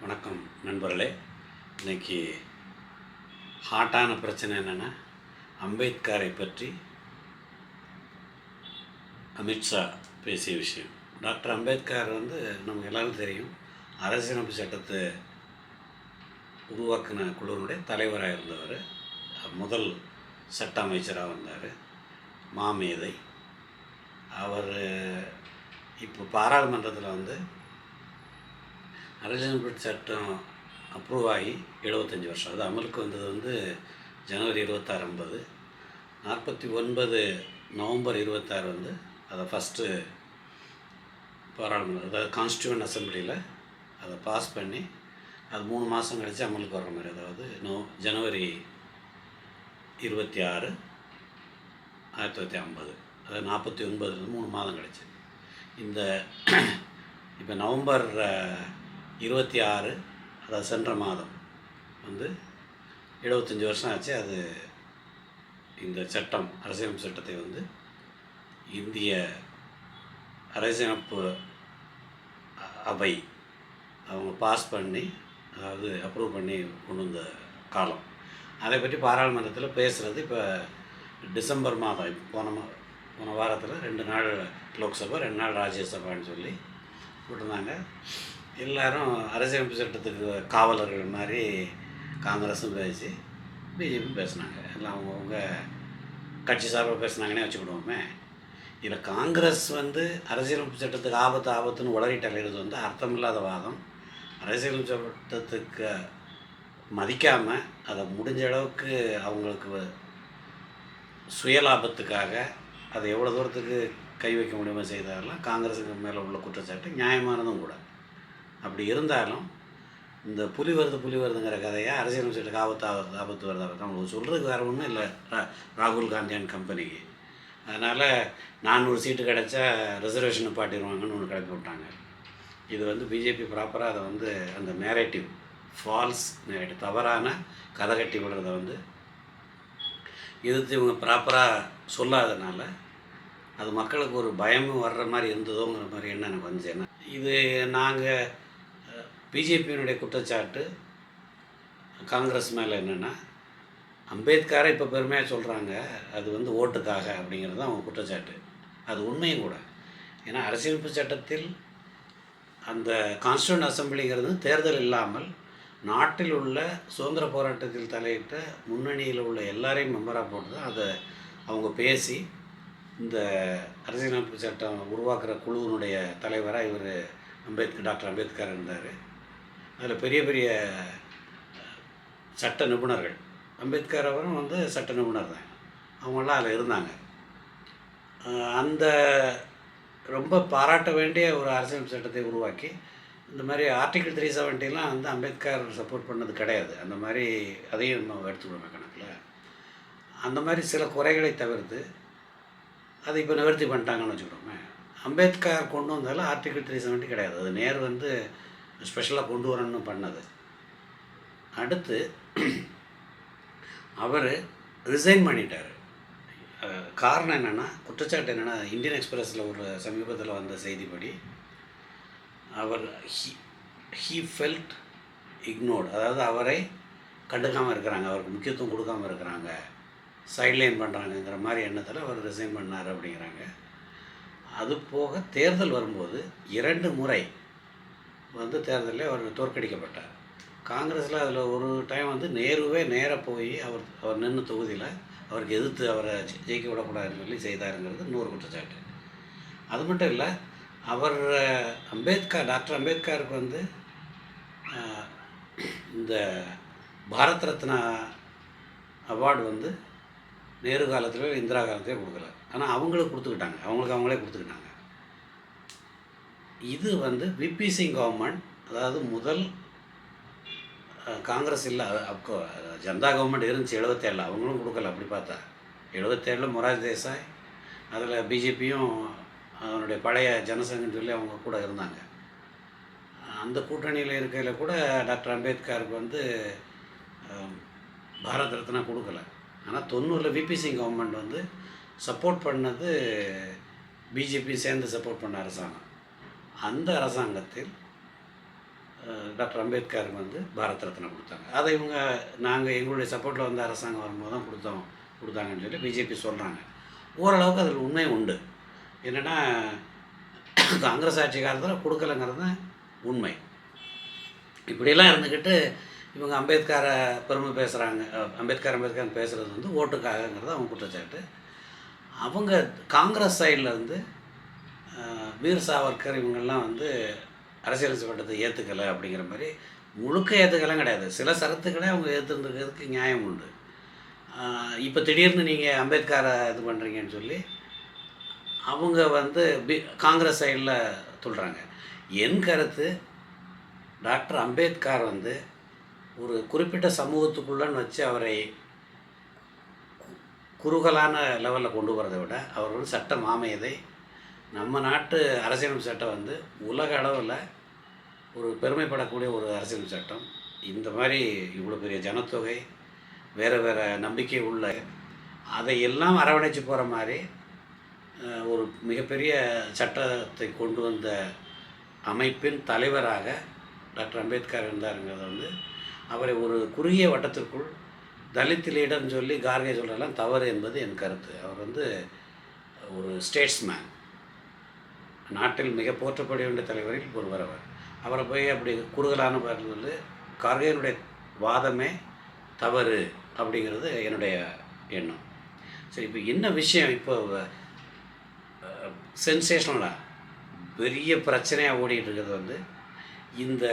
வணக்கம் நண்பர்களே. இன்னைக்கு ஹாட்டான பிரச்சனை என்னென்னா அம்பேத்கரை பற்றி அமித்ஷா பேசிய விஷயம். டாக்டர் அம்பேத்கர் வந்து நமக்கு எல்லாரும் தெரியும் அரசியலமைப்பு சட்டத்தை உருவாக்கின குழுவினுடைய தலைவராக இருந்தவர். முதல் சட்ட அமைச்சராக வந்தார் மாமேதை. அவர் இப்போ பாராளுமன்றத்தில் வந்து அரசியலமைப்பு சட்டம் அப்ரூவ் ஆகி எழுபத்தஞ்சி வருஷம். அது அமலுக்கு வந்தது வந்து ஜனவரி இருபத்தாறு ஐம்பது நாற்பத்தி ஒன்பது நவம்பர் இருபத்தாறு வந்து அதை ஃபஸ்ட்டு பாராளுமன்றம் அதாவது கான்ஸ்டியூவன் அசம்பிளியில் அதை பாஸ் பண்ணி அது மூணு மாதம் கழித்து அமலுக்கு வர்ற மாதிரி அதாவது நோ ஜனவரி இருபத்தி ஆறு ஆயிரத்தி தொள்ளாயிரத்தி ஐம்பது. அதாவது நாற்பத்தி ஒன்பதுலேருந்து மூணு மாதம் கழிச்சு. இந்த இப்போ நவம்பர் இருபத்தி ஆறு அதாவது சென்ற மாதம் வந்து எழுபத்தஞ்சி வருஷம் ஆச்சு. அது இந்த சட்டம் அரசியலமைப்பு சட்டத்தை வந்து இந்திய அரசியலமைப்பு அவை அவங்க பாஸ் பண்ணி அதாவது அப்ரூவ் பண்ணி கொண்டு வந்த காலம். அதை பற்றி பாராளுமன்றத்தில் பேசுகிறது இப்போ டிசம்பர் மாதம். இப்போ போன மா போன வாரத்தில் ரெண்டு நாள் லோக்சபா ரெண்டு நாள் ராஜ்யசபான்னு சொல்லி விட்டுருந்தாங்க எல்லாரும் அரசியலமைப்பு சட்டத்துக்கு காவலர்கள் மாதிரி காங்கிரஸும் பேசி பிஜேபி பேசுனாங்க. எல்லாம் அவங்கவுங்க கட்சி சார்பாக பேசுனாங்கன்னே வச்சுக்கிடுவோமே. இதில் காங்கிரஸ் வந்து அரசியலமைப்பு சட்டத்துக்கு ஆபத்து ஆபத்துன்னு உளறிட்டு அலையிறது வந்து அர்த்தமில்லாத வாதம். அரசியலமைப்பு சட்டத்துக்கு மதிக்காமல் அதை முடிஞ்ச அளவுக்கு அவங்களுக்கு சுயலாபத்துக்காக அதை எவ்வளோ தூரத்துக்கு கை வைக்க முடியுமோ செய்தாரெல்லாம் காங்கிரஸுக்கு மேலே உள்ள குற்றச்சாட்டு நியாயமானதும் கூட. அப்படி இருந்தாலும் இந்த புலி வருது புலி வருதுங்கிற கதையை அரசியல் சட்டத்துக்கு ஆபத்து ஆபத்து ஆபத்து வருது ஆபத்து அவங்க சொல்கிறதுக்கு வேறு ஒன்றும் இல்லை ரா- ராகுல் காந்தி அண்ட் கம்பெனிக்கு அதனால் நானூறு சீட்டு கிடச்சா ரிசர்வேஷன் நிப்பாட்டிடுவாங்கன்னு ஒன்று கிளப்பி விட்டாங்க இது வந்து பிஜேபி ப்ராப்பராக அதை வந்து அந்த நேரேட்டிவ் ஃபால்ஸ் நேரேட்டிவ் தவறான கதை கட்டி விடுறத வந்து எதிர்த்து இவங்க ப்ராப்பராக சொல்லாதனால அது மக்களுக்கு ஒரு பயமும் வர்ற மாதிரி இருந்ததோங்கிற மாதிரி என்ன எனக்கு வந்துச்சு ஏன்னா இது நாங்கள் பிஜேபியினுடைய குற்றச்சாட்டு காங்கிரஸ் மேலே என்னென்னா அம்பேத்கரை இப்போ பெருமையாக சொல்கிறாங்க அது வந்து ஓட்டுக்காக அப்படிங்கிறது தான் அவங்க குற்றச்சாட்டு. அது உண்மையும் கூட. ஏன்னா அரசியலமைப்பு சட்டத்தில் அந்த கான்ஸ்டியூண்ட் அசம்பிளிங்கிறது தேர்தல் இல்லாமல் நாட்டில் உள்ள சுதந்திர போராட்டத்தில் தலையிட்ட முன்னணியில் உள்ள எல்லாரையும் மெம்பராக போட்டு தான் அதை அவங்க பேசி இந்த அரசியலமைப்பு சட்டம் உருவாக்குற குழுவினுடைய தலைவராக இவர் அம்பேத்கர் டாக்டர் அம்பேத்கர் இருந்தார். அதில் பெரிய பெரிய சட்ட நிபுணர்கள். அம்பேத்கர் அவரும் வந்து சட்ட நிபுணர் தான். அவங்களாம் அதில் இருந்தாங்க. அந்த ரொம்ப பாராட்ட வேண்டிய ஒரு அரசியல் சட்டத்தை உருவாக்கி இந்த மாதிரி ஆர்டிகிள் த்ரீ செவன்ட்டிலாம் வந்து அம்பேத்கர் சப்போர்ட் பண்ணது கிடையாது. அந்த மாதிரி அதையும் நம்ம எடுத்துக்கணும் கணக்கில். அந்த மாதிரி சில குறைகளை தவிர்த்து அதை இப்போ நிவர்த்தி பண்ணிட்டாங்கன்னு வச்சுக்கிறோமே அம்பேத்கர் கொண்டு வந்தாலும் ஆர்டிகிள் த்ரீ செவன்ட்டி கிடையாது. அது நேர் வந்து ஸ்பெஷலாக கொண்டு வரணும்னு பண்ணது. அடுத்து அவர் ரிசைன் பண்ணிட்டார். காரணம் என்னென்னா குற்றச்சாட்டு என்னென்னா இந்தியன் எக்ஸ்பிரஸில் ஒரு சமீபத்தில் வந்த செய்திப்படி அவர் ஹி ஹீ ஃபெல்ட் இக்னோர்டு அதாவது அவரை கண்டுக்காமல் இருக்கிறாங்க அவருக்கு முக்கியத்துவம் கொடுக்காம இருக்கிறாங்க சைட்லைன் பண்ணுறாங்கங்கிற மாதிரி எண்ணத்தில் அவர் ரிசைன் பண்ணார் அப்படிங்கிறாங்க. அது போக தேர்தல் வரும்போது இரண்டு முறை வந்து தேர்தலில் அவர் தோற்கடிக்கப்பட்டார். காங்கிரஸில் அதில் ஒரு டைம் வந்து நேருவே நேராக போய் அவர் அவர் நின்று தொகுதியில் அவருக்கு எதிர்த்து அவரை ஜெயிக்க விடக்கூடாதுன்னு சொல்லி செய்தாருங்கிறது இன்னொரு குற்றச்சாட்டு. அது மட்டும் இல்லை அவர் அம்பேத்கர் டாக்டர் அம்பேத்கருக்கு வந்து இந்த பாரத் ரத்னா அவார்டு வந்து நேரு காலத்தில் இந்திரா காலத்திலே கொடுக்கல. ஆனால் அவங்களுக்கு கொடுத்துக்கிட்டாங்க. அவங்களுக்கு அவங்களே கொடுத்துக்கிட்டாங்க. இது வந்து விபி சிங் கவர்மெண்ட் அதாவது முதல் காங்கிரஸ் இல்லை அப்போ ஜனதா கவர்மெண்ட் இருந்துச்சு எழுபத்தேழில் அவங்களும் கொடுக்கல அப்படி பார்த்தா. எழுபத்தேழில் மொராஜ் தேசாய் அதில் பிஜேபியும் அதனுடைய பழைய ஜனசங்கன்னு சொல்லி அவங்க கூட இருந்தாங்க. அந்த கூட்டணியில் இருக்கையில் கூட டாக்டர் அம்பேத்கருக்கு வந்து பாரத் ரத்னா கொடுக்கல. ஆனால் தொண்ணூறில் விபி சிங் கவர்மெண்ட் வந்து சப்போர்ட் பண்ணது பிஜேபி சேர்ந்து சப்போர்ட் பண்ண அரசாங்கம். அந்த அரசாங்கத்தில் டாக்டர் அம்பேத்கருக்கு வந்து பாரத் ரத்னா கொடுத்தாங்க. அதை இவங்க நாங்கள் எங்களுடைய சப்போர்ட்டில் வந்த அரசாங்கம் வரும்போது தான் கொடுத்தோம். கொடுத்தாங்கன்னு சொல்லி பிஜேபி சொல்கிறாங்க ஓரளவுக்கு அதில் உண்மை உண்டு. என்னென்னா காங்கிரஸ் ஆட்சி காலத்தில் கொடுக்கலங்கிறது தான் உண்மை. இப்படியெல்லாம் இருந்துக்கிட்டு இவங்க அம்பேத்கரை பெருமை பேசுகிறாங்க அம்பேத்கர் அம்பேத்கர் பேசுகிறது வந்து ஓட்டுக்காகங்கிறது அவங்க குற்றச்சாட்டு. அவங்க காங்கிரஸ் சைடில் இருந்து வீர் சாவர்கர் இவங்கெல்லாம் வந்து அரசியல் சட்டத்தை ஏற்றுக்கலை அப்படிங்கிற மாதிரி முழுக்க ஏற்றுக்கலாம் கிடையாது. சில சரத்துக்களே அவங்க ஏற்றுருக்கிறதுக்கு நியாயம் உண்டு. இப்போ திடீர்னு நீங்கள் அம்பேத்கரை இது பண்ணுறீங்கன்னு சொல்லி அவங்க வந்து பி காங்கிரஸ் சைடில் சொல்கிறாங்க என் கருத்து டாக்டர் அம்பேத்கர் வந்து ஒரு குறிப்பிட்ட சமூகத்துக்குள்ளன்னு வச்சு அவரை குறுகலான லெவலில் கொண்டு வரதை விட அவர் வந்து சட்ட மாமையதை நம்ம நாட்டு அரசியலமைப்பு சட்டம் வந்து உலக அளவில் ஒரு பெருமைப்படக்கூடிய ஒரு அரசியல் சட்டம். இந்த மாதிரி இவ்வளோ பெரிய ஜனத்தொகை வேறு வேறு நம்பிக்கை உள்ள அதையெல்லாம் அரவணைச்சு போகிற மாதிரி ஒரு மிகப்பெரிய சட்டத்தை கொண்டு வந்த அமைப்பின் தலைவராக டாக்டர் அம்பேத்கர் இருந்தாருங்கிறத வந்து அவரை ஒரு குறுகிய வட்டத்திற்குள் தலித் லீடர்னு சொல்லி கார்கே சொல்கிறதெல்லாம் தவறு என்பது என் கருத்து. அவர் வந்து ஒரு ஸ்டேட்ஸ்மேன் நாட்டில் மிக போற்றப்பட வேண்டிய தலைவரில் ஒருவர் அவர். அவரை போய் அப்படி குறுகலான பாடல் வந்து கார்கேனுடைய வாதமே தவறு அப்படிங்கிறது என்னுடைய எண்ணம். சரி இப்போ என்ன விஷயம்? இப்போ சென்சேஷனலாக பெரிய பிரச்சனையாக ஓடிட்டு இருக்கிறது வந்து இந்த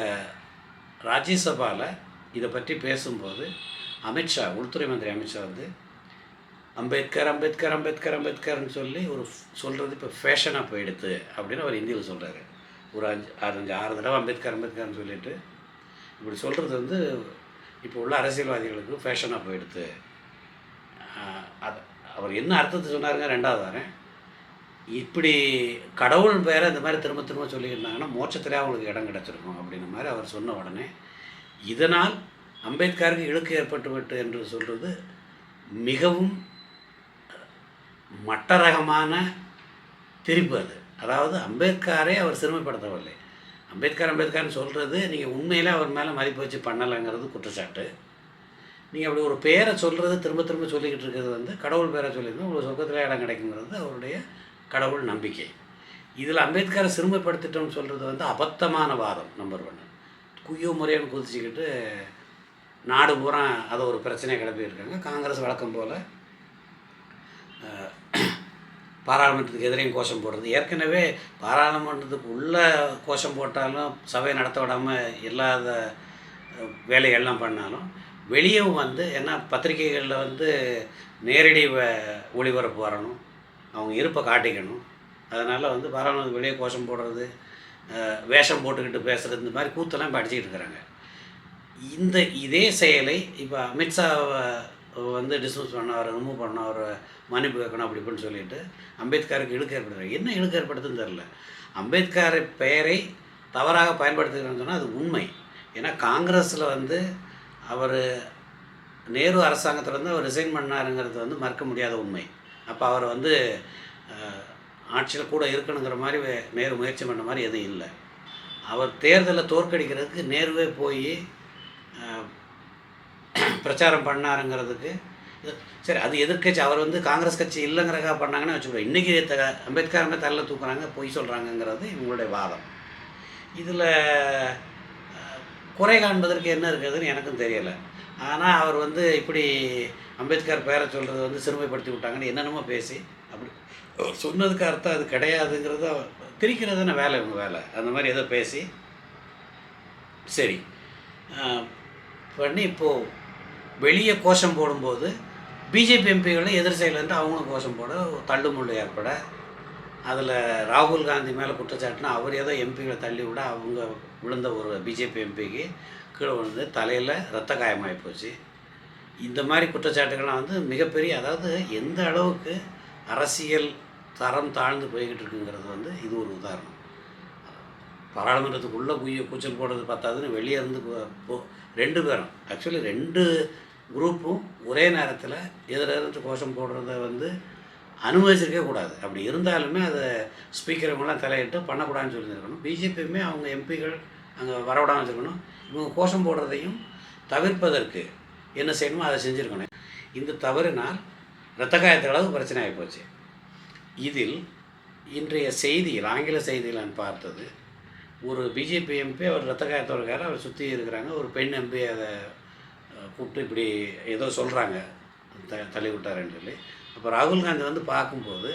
ராஜ்யசபாவில் இதை பற்றி பேசும்போது அமித்ஷா உள்துறை மந்திரி அமித்ஷா வந்து அம்பேத்கர் அம்பேத்கர் அம்பேத்கர் அம்பேத்கர்னு சொல்லி ஒரு சொல்கிறது இப்போ ஃபேஷனாக போயிடுது அப்படின்னு அவர் இந்தியில் சொல்கிறாரு ஒரு அஞ்சு அஞ்சு ஆறு தடவை அம்பேத்கர் அம்பேத்கர்னு சொல்லிட்டு இப்படி சொல்கிறது வந்து இப்போ உள்ள அரசியல்வாதிகளுக்கு ஃபேஷனாக போயிடுது அது அவர் என்ன அர்த்தத்தை சொன்னாருங்க? ரெண்டாவது வரேன் இப்படி கடவுள் பேரை இந்த மாதிரி திரும்ப திரும்ப சொல்லியிருந்தாங்கன்னா மோட்சத்திலே அவங்களுக்கு இடம் கிடச்சிருக்கும் அப்படின்ற மாதிரி அவர் சொன்ன உடனே இதனால் அம்பேத்கருக்கு இழுக்கு ஏற்பட்டுவிட்டு என்று சொல்கிறது மிகவும் மட்டரகமான திரிப்பு அது. அதாவது அம்பேத்கரே அவர் சிறுமைப்படுத்தவில்லை. அம்பேத்கர் அம்பேத்கர்னு சொல்கிறது நீங்கள் உண்மையில் அவர் மேலே மதிப்பு வச்சு பண்ணலைங்கிறது குற்றச்சாட்டு. நீங்கள் அப்படி ஒரு பேரை சொல்கிறது திரும்ப திரும்ப சொல்லிக்கிட்டு இருக்கிறது வந்து கடவுள் பேரை சொல்லியிருந்தா உங்களுக்கு சொர்க்கத்தில் இடம் கிடைக்குங்கிறது அவருடைய கடவுள் நம்பிக்கை. இதில் அம்பேத்கரை சிறுமைப்படுத்திட்டோம்னு சொல்கிறது வந்து அபத்தமான வாதம் நம்பர் ஒன்று குய்யோ முறையான குதிச்சுக்கிட்டு நாடு பூரா அதை ஒரு பிரச்சனையை கிளப்பியிருக்காங்க. காங்கிரஸ் வழக்கம் போல் பாராளுமன்றத்துக்கு எதிரையும் கோஷம் போடுறது. ஏற்கனவே பாராளுமன்றத்துக்கு உள்ள கோஷம் போட்டாலும் சபையை நடத்த விடாமல் இல்லாத வேலைகள்லாம் பண்ணாலும் வெளியும் வந்து ஏன்னா பத்திரிகைகளில் வந்து நேரடி வ- ஒளிபரப்பு வரணும். அவங்க இருப்பை காட்டிக்கணும். அதனால் வந்து பாராளுமன்றத்துக்கு வெளியே கோஷம் போடுறது வேஷம் போட்டுக்கிட்டு பேசுகிறது இந்த மாதிரி கூத்தெல்லாம் இப்போ அடிச்சிக்கிட்டு இருக்கிறாங்க. இந்த இதே செயலை இப்போ அமித்ஷாவை வந்து டிஸ்மிஸ் பண்ண அவரை ரிமூவ் பண்ண அவரை மன்னிப்பு கேட்கணும் அப்படி இப்படின்னு சொல்லிட்டு அம்பேத்கருக்கு இழுக்கு ஏற்படுத்துறாங்க என்ன இழுக்கு ஏற்படுத்துன்னு தெரில அம்பேத்கர் பெயரை தவறாக பயன்படுத்துகிறேன்னு சொன்னால் அது உண்மை. ஏன்னா காங்கிரஸில் வந்து அவர் நேரு அரசாங்கத்தில் வந்து அவர் ரிசைன் பண்ணாருங்கிறது வந்து மறக்க முடியாத உண்மை. அப்போ அவர் வந்து ஆட்சியில் கூட இருக்கணுங்கிற மாதிரி வே- நேரு முயற்சி பண்ண மாதிரி எதுவும் இல்லை. அவர் தேர்தலில் தோற்கடிக்கிறதுக்கு நேருவே போய் பிரச்சாரம் பண்ணாருங்கிறதுக்கு. சரி அது எதிர்க்கட்சி அவர் வந்து காங்கிரஸ் கட்சி இல்லைங்கிறக்காக பண்ணாங்கன்னு வச்சுக்கோங்க. இன்றைக்கி த அம்பேத்கர் தள்ள தூக்குறாங்க பொய் சொல்கிறாங்கங்கிறது இவங்களுடைய வாதம். இதில் குறை காண்பதற்கு என்ன இருக்குதுன்னு எனக்கும் தெரியலை. ஆனால் அவர் வந்து இப்படி அம்பேத்கர் பேரை சொல்கிறது வந்து சிறுமைப்படுத்தி விட்டாங்கன்னு என்னென்னமோ பேசி அப்படி அவர் சொன்னதுக்கு அர்த்தம் அது கிடையாதுங்கிறது திரிக்கிறது தானே வேலை இவங்க வேலை. அந்த மாதிரி ஏதோ பேசி சரி பண்ணி இப்போது வெளியே கோஷம் போடும்போது பிஜேபி எம்பிகளும் எதிர் செயலேருந்து அவங்களும் கோஷம் போட தள்ளுமுள்ளு ஏற்பட. அதில் ராகுல் காந்தி மேலே குற்றச்சாட்டுனா அவர் ஏதோ எம்பிகளை தள்ளி விட அவங்க விழுந்த ஒரு பிஜேபி எம்பிக்கு கீழே விழுந்து தலையில் ரத்த காயமாகி போச்சு. இந்த மாதிரி குற்றச்சாட்டுகள்லாம் வந்து மிகப்பெரிய அதாவது எந்த அளவுக்கு அரசியல் தரம் தாழ்ந்து போய்கிட்டு இருக்குங்கிறது வந்து இது ஒரு உதாரணம். பாராளுமன்றத்துக்குள்ளே குய கூச்சல் போடுறது பத்தாதுன்னு வெளியே இருந்து போ- போ ரெண்டு பேரும். ஆக்சுவலி ரெண்டு குரூப்பும் ஒரே நேரத்தில் எதிரெதிர்த்து கோஷம் போடுறத வந்து அனுமதிச்சிருக்கவே கூடாது. அப்படி இருந்தாலுமே அதை ஸ்பீக்கர் தலையிட்டு பண்ணக்கூடாதுன்னு சொல்லியிருக்கணும் பிஜேபியுமே அவங்க எம்பிகள் அங்கே வரவிடாமல் வச்சுருக்கணும். இவங்க கோஷம் போடுறதையும் தவிர்ப்பதற்கு என்ன செய்யணுமோ அதை செஞ்சுருக்கணும். இந்த தவறினால் இரத்த காயத்தளவு பிரச்சனை ஆகிப்போச்சு இதில் இன்றைய செய்தியில் ஆங்கில செய்தியில் நான் பார்த்தது ஒரு பிஜேபி எம்பி அவர் ரத்த காயத்தோடு அவர் சுற்றி இருக்கிறாங்க. ஒரு பெண் எம்பி அதை கூப்பிட்டு இப்படி ஏதோ சொல்கிறாங்க த தள்ளி விட்டாருன்னு சொல்லி அப்போ ராகுல் காந்தி வந்து பார்க்கும்போது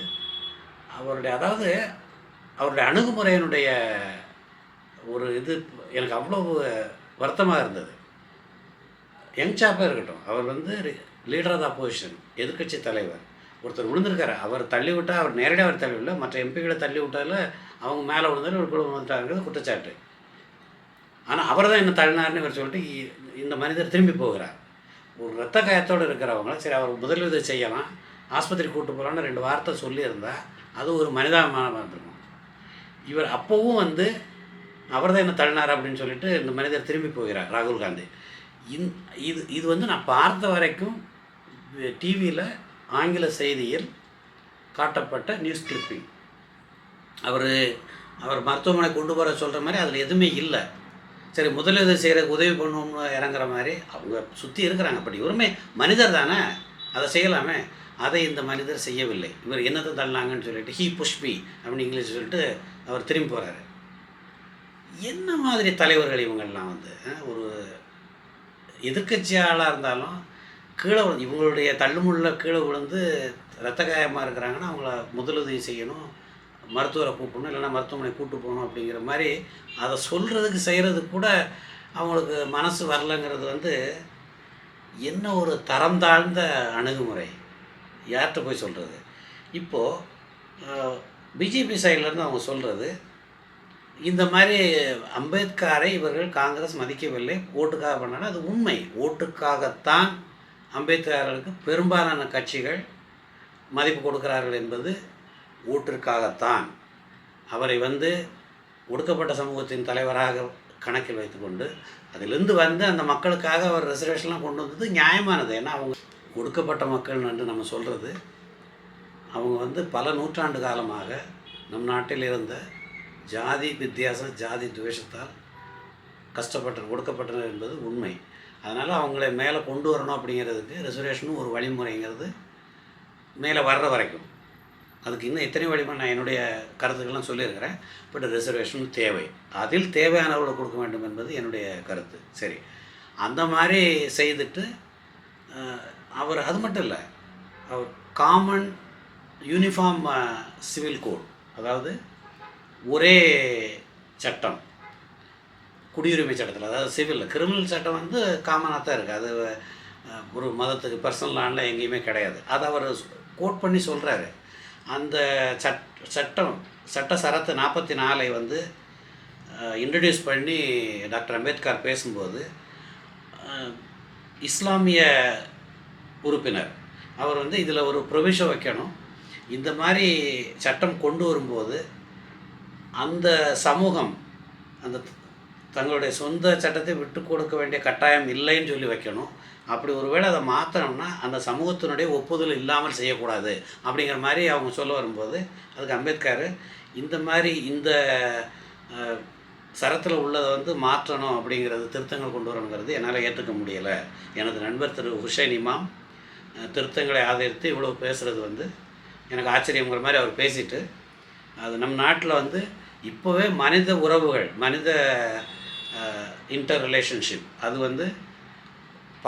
அவருடைய அதாவது அவருடைய அணுகுமுறையினுடைய ஒரு இது எனக்கு அவ்வளோ வருத்தமாக இருந்தது. யங்சாப்பாக இருக்கட்டும் அவர் வந்து லீடர் ஆஃப் த அப்போசிஷன் எதிர்க்கட்சி தலைவர். ஒருத்தர் விழுந்திருக்காரு அவர் தள்ளி விட்டால் அவர் நேரடியாக அவர் தள்ளி விடல மற்ற எம்பிகளை தள்ளி விட்டால அவங்க மேலே விழுந்தாலும் ஒரு குடும்பம் வந்துட்டாங்கிறது குற்றச்சாட்டு. ஆனால் அவர் தான் என்ன தள்ளினார்னு இவர் சொல்லிட்டு இந்த மனிதர் திரும்பி போகிறார். ஒரு ரத்த காயத்தோடு இருக்கிறவங்கள சரி அவர் முதலுதவி செய்யலாம் ஆஸ்பத்திரி கூட்டு போகலான்னு ரெண்டு வார்த்தை சொல்லியிருந்தால் அது ஒரு மனிதாபிமானமாக இருந்திருக்கும். இவர் அப்போவும் வந்து அவர் தான் என்ன தள்ளினார் அப்படின்னு சொல்லிட்டு இந்த மனிதர் திரும்பி போகிறார் ராகுல் காந்தி. இந் இது இது வந்து நான் பார்த்த வரைக்கும் டிவியில் ஆங்கில செய்தியில் காட்டப்பட்ட நியூஸ் கிளிப்பிங். அவர் அவர் மருத்துவமனை கொண்டு போகிற சொல்கிற மாதிரி அதில் எதுவுமே இல்லை. சரி முதலுதவி செய்கிறதுக்கு உதவி பண்ணணும்னு இறங்குற மாதிரி அவங்க சுற்றி இருக்கிறாங்க. பட் இவருமே மனிதர் தானே? அதை செய்யலாமே? அதை இந்த மனிதர் செய்யவில்லை. இவர் என்னத்தை தள்ளாங்கன்னு சொல்லிட்டு ஹீ புஷ்பி அப்படின்னு இங்கிலீஷ் சொல்லிட்டு அவர் திரும்பி போகிறாரு என்ன மாதிரி தலைவர்கள் இவங்கெல்லாம் வந்து ஒரு எதிர்கட்சியாளாக இருந்தாலும் கீழே இவங்களுடைய தள்ளுமுள்ள கீழே விழுந்து ரத்த காயமாக இருக்கிறாங்கன்னா அவங்கள முதலுதவி செய்யணும். மருத்துவரை கூப்பிடணும் இல்லைன்னா மருத்துவமனை கூப்பிட்டு போகணும் அப்படிங்கிற மாதிரி அதை சொல்கிறதுக்கு செய்கிறதுக்கு கூட அவங்களுக்கு மனசு வரலங்கிறது வந்து என்ன ஒரு தரம் தாழ்ந்த அணுகுமுறை? யார்கிட்ட போய் சொல்கிறது இப்போது பிஜேபி சைட்லேருந்து அவங்க சொல்கிறது இந்த மாதிரி அம்பேத்கரை இவர்கள் காங்கிரஸ் மதிக்கவில்லை ஓட்டுக்காக பண்ணாலும் அது உண்மை. ஓட்டுக்காகத்தான் அம்பேத்கர்களுக்கு பெரும்பாலான கட்சிகள் மதிப்பு கொடுக்கிறார்கள் என்பது ஊற்றிற்காகத்தான் அவரை வந்து ஒடுக்கப்பட்ட சமூகத்தின் தலைவராக கணக்கில் வைத்துக்கொண்டு அதிலிருந்து வந்து அந்த மக்களுக்காக அவர் ரிசர்வேஷன்லாம் கொண்டு வந்தது நியாயமானது. ஏன்னா அவங்க ஒடுக்கப்பட்ட மக்கள் என்று நம்ம சொல்கிறது அவங்க வந்து பல நூற்றாண்டு காலமாக நம் நாட்டில் இருந்த ஜாதி வித்தியாசம் ஜாதி துவேஷத்தால் கஷ்டப்பட்ட ஒடுக்கப்பட்டனர் என்பது உண்மை. அதனால் அவங்கள மேலே கொண்டு வரணும் அப்படிங்கிறதுக்கு ரிசர்வேஷனும் ஒரு வழிமுறைங்கிறது மேலே வர்ற வரைக்கும். அதுக்கு இன்னும் எத்தனை வழிமா நான் என்னுடைய கருத்துக்கள்லாம் சொல்லியிருக்கிறேன். பட் ரிசர்வேஷன் தேவை. அதில் தேவையானவர்களை கொடுக்க வேண்டும் என்பது என்னுடைய கருத்து. சரி. அந்த மாதிரி செய்துட்டு அவர் அது மட்டும் இல்லை. அவர் காமன் யூனிஃபார்ம் சிவில் கோட் அதாவது ஒரே சட்டம். குடியுரிமை சட்டத்தில். அதாவது சிவில் கிரிமினல் சட்டம் வந்து காமனாக தான் இருக்குது அது ஒரு மதத்துக்கு பர்சனல் லாண்டில் எங்கேயுமே கிடையாது. அதை அவர் கோட் பண்ணி சொல்கிறாரு அந்த சட் சட்டம் சட்ட சரத்து நாற்பத்தி நாலை வந்து இன்ட்ரடியூஸ் பண்ணி டாக்டர் அம்பேத்கர் பேசும்போது இஸ்லாமிய உறுப்பினர் அவர் வந்து இதில் ஒரு ப்ரொவிஷன் வைக்கணும். இந்த மாதிரி சட்டம் கொண்டு வரும்போது அந்த சமூகம் அந்த தங்களுடைய சொந்த சட்டத்தை விட்டு கொடுக்க வேண்டிய கட்டாயம் இல்லைன்னு சொல்லி வைக்கணும். அப்படி ஒருவேளை அதை மாற்றணும்னா அந்த சமூகத்தினுடைய ஒப்புதல் இல்லாமல் செய்யக்கூடாது அப்படிங்கிற மாதிரி அவங்க சொல்ல வரும்போது அதுக்கு அம்பேத்கர் இந்த மாதிரி இந்த சரத்தில் உள்ளதை வந்து மாற்றணும் அப்படிங்கிறது திருத்தங்கள் கொண்டு வரணுங்கிறது என்னால் ஏற்றுக்க முடியலை. எனது நண்பர் திரு ஹுசைன் இமாம் திருத்தங்களை ஆதரித்து இவ்வளோ பேசுகிறது வந்து எனக்கு ஆச்சரியங்கிற மாதிரி அவர் பேசிட்டு அது நம் நாட்டில் வந்து இப்போவே மனித உறவுகள் மனித இன்டர் ரிலேஷன்ஷிப் அது வந்து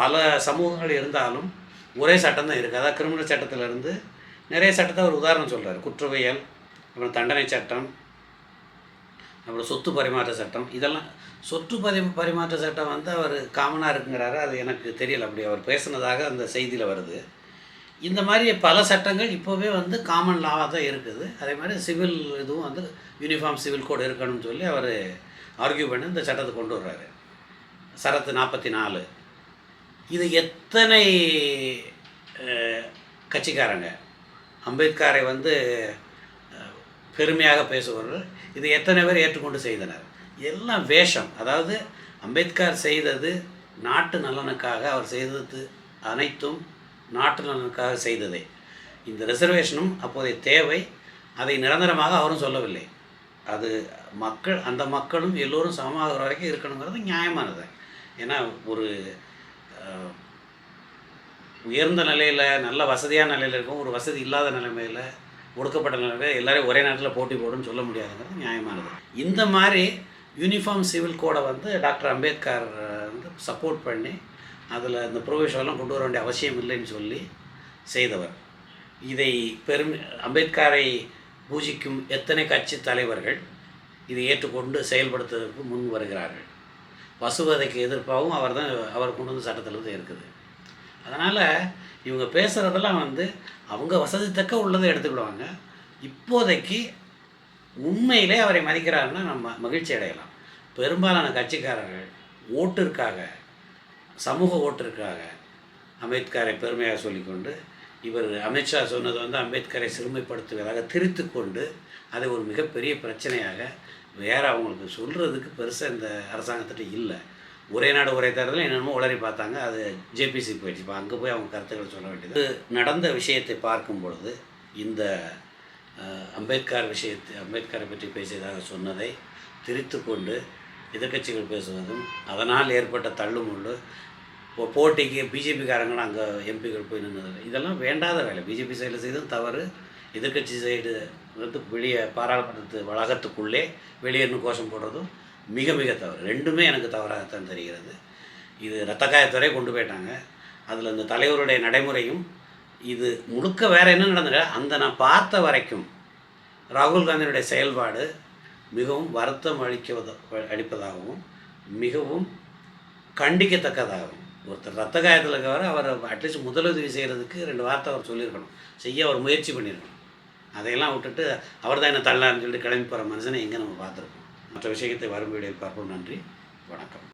பல சமூகங்கள் இருந்தாலும் ஒரே சட்டம் தான் இருக்குது அதாவது கிரிமினல் சட்டத்திலிருந்து நிறைய சட்டத்தை ஒரு உதாரணம் சொல்கிறார் குற்றவியல் அப்புறம் தண்டனை சட்டம் அப்புறம் சொத்து பரிமாற்ற சட்டம். இதெல்லாம் சொத்து பரி பரிமாற்ற சட்டம் வந்து அவர் காமனாக இருக்குங்கிறாரு. அது எனக்கு தெரியல. அப்படி அவர் பேசுனதாக அந்த செய்தியில் வருது. இந்த மாதிரி பல சட்டங்கள் இப்போவே வந்து காமன் லாவாக தான் இருக்குது. அதே மாதிரி சிவில் இதுவும் வந்து யூனிஃபார்ம் சிவில் கோட் இருக்கணும்னு சொல்லி அவர் ஆர்கியூ பண்ணி இந்த சட்டத்தை கொண்டு வர்றாரு. சரத்து நாற்பத்தி நாலு இது எத்தனை கட்சிக்காரங்க? அம்பேத்கரை வந்து பெருமையாக பேசுபவர்கள். இது எத்தனை பேர் ஏற்றுக்கொண்டு செய்தனர்? எல்லாம் வேஷம். அதாவது அம்பேத்கர் செய்தது நாட்டு நலனுக்காக அவர் செய்தது அனைத்தும் நாட்டு நலனுக்காக செய்ததே. இந்த ரிசர்வேஷனும் அப்போதைய தேவை. அதை நிரந்தரமாக அவரும் சொல்லவில்லை. அது மக்கள் அந்த மக்களும் எல்லோரும் சமமாகிற வரைக்கும் இருக்கணுங்கிறது நியாயமானது. ஏன்னா ஒரு உயர்ந்த நிலையில் நல்ல வசதியான நிலையில் இருக்கும் ஒரு வசதி இல்லாத நிலைமையில் ஒடுக்கப்பட்ட நிலையில் எல்லோரும் ஒரே நேரத்தில் போட்டி போடுன்னு சொல்ல முடியாதுங்கிறது நியாயமானது. இந்த மாதிரி யூனிஃபார்ம் சிவில் கோடை வந்து டாக்டர் அம்பேத்கர் வந்து சப்போர்ட் பண்ணி அதில் இந்த ப்ரொவிஷன்லாம் கொண்டு வர வேண்டிய அவசியம் இல்லைன்னு சொல்லி செய்தவர். இதை பெரும் அம்பேத்கரை பூஜிக்கும் எத்தனை கட்சி தலைவர்கள் இதை ஏற்றுக்கொண்டு செயல்படுத்துவதற்கு முன் வருகிறார்கள்? பசுவதைக்கு எதிர்ப்பாகவும் அவர் தான் அவர் கொண்டு வந்து சட்டத்தில் தான் இருக்குது. அதனால் இவங்க பேசுகிறதெல்லாம் வந்து அவங்க வசதி தக்க உள்ளதை எடுத்துக்கிடுவாங்க. இப்போதைக்கு உண்மையிலே அவரை மதிக்கிறாருன்னா நம்ம மகிழ்ச்சி அடையலாம். பெரும்பாலான கட்சிக்காரர்கள் ஓட்டிற்காக சமூக ஓட்டிற்காக அம்பேத்கரை பெருமையாக சொல்லிக்கொண்டு இவர் அமித்ஷா சொன்னது வந்து அம்பேத்கரை சிறுமைப்படுத்துவதாக திரித்து கொண்டு அதை ஒரு மிகப்பெரிய பிரச்சனையாக வேறு அவங்களுக்கு சொல்கிறதுக்கு பெருசாக இந்த அரசாங்கத்திட்ட இல்லை. ஒரே நாடு ஒரே தேர்தலில் என்னென்னமோ உளறி பார்த்தாங்க. அது ஜேபிசி போயிடுச்சு. இப்போ அங்கே போய் அவங்க கருத்துக்களை சொல்ல வேண்டியது. நடந்த விஷயத்தை பார்க்கும் பொழுது இந்த அம்பேத்கர் விஷயத்தை அம்பேத்கரை பற்றி பேசியதாக சொன்னதை திரித்து கொண்டு எதிர்க்கட்சிகள் பேசுவதும் அதனால் ஏற்பட்ட தள்ளுமுள்ளு இப்போ போட்டிக்கு பிஜேபிக்காரங்களும் அங்கே எம்பிகள் போய் நின்றது இதெல்லாம் வேண்டாத வேலை. பிஜேபி சைடில் செய்தும் தவறு. எதிர்க்கட்சி சைடு வந்து வெளியே பாராளுமன்றத்து வளாகத்துக்குள்ளே வெளியே இன்னும் கோஷம் போடுறதும் மிக மிக தவறு. ரெண்டுமே எனக்கு தவறாகத்தான் தெரிகிறது. இது ரத்த கொண்டு போயிட்டாங்க. அதில் இந்த தலைவருடைய நடைமுறையும் இது முழுக்க வேறு என்ன நடந்தது அந்த நான் பார்த்த வரைக்கும் ராகுல் காந்தியினுடைய செயல்பாடு மிகவும் வருத்தம் அளிக்க அளிப்பதாகவும் மிகவும் கண்டிக்கத்தக்கதாகவும் ஒருத்தர் ரத்த காயத்தில் இருக்கவர் அவர் அட்லீஸ்ட் முதலுதவி செய்கிறதுக்கு ரெண்டு வார்த்தை அவர் சொல்லியிருக்கணும். செய்ய அவர் முயற்சி பண்ணியிருக்கணும். அதையெல்லாம் விட்டுட்டு அவர் தான் என்ன தள்ளாருன்னு சொல்லிட்டு கிளம்பி போகிற மனுஷனை எங்கே நம்ம பார்த்துருக்கோம். மற்ற விஷயத்தை வரும் வீடியோவில் பார்ப்போம். நன்றி. வணக்கம்.